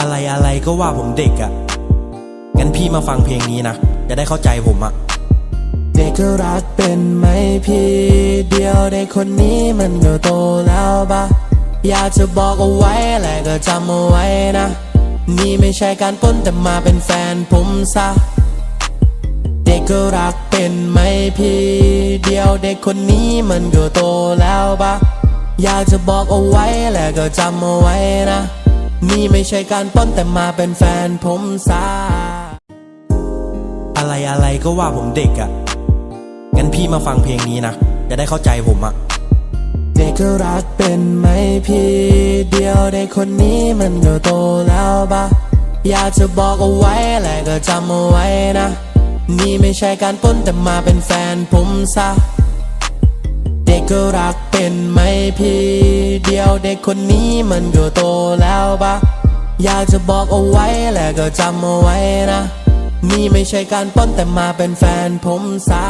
อะไรอะไรก็ว่าผมเด็กอะ่ะงั้นพี่มาฟังเพลงนี้นะ จะได้เข้าใจผมอะ่ะเด็กก็รักเป็นไหมพี่ เดียวเด็กคนนี้มันก็โตแล้วปะอยากจะบอกเอาไว้แหละก็จำเอาไว้นะ นี่ไม่ใช่การป้นแต่มาเป็นแฟนผมซะเด็กก็รักเป็นไหมพี่ เดียวเด็กคนนี้มันก็โตแล้วปะอยากจะบอกเอาไว้แหละก็จำเอาไว้นะ นี่ไม่ใช่การป้นแต่มาเป็นแฟนผมซะอะไรอะไรก็ว่าผมเด็กอะ่ะ งั้นพี่มาฟังเพลงนี้นะ จะได้เข้าใจผมอะเด็กก็รักเป็นไหมพี่ เดียวเด็กคนนี้มันก็โตแล้วปะอยากจะบอกเอาไว้แหละก็จำเอาไว้นะ นี่ไม่ใช่การป้นแต่มาเป็นแฟนผมซะ ก็รักเป็นไหมพี่เดียวเด็กคนนี้มันก็โตแล้วปะอยากจะบอกเอาไว้แหละก็จำเอาไว้นะ นี่ไม่ใช่การป้นแต่มาเป็นแฟนผมซะ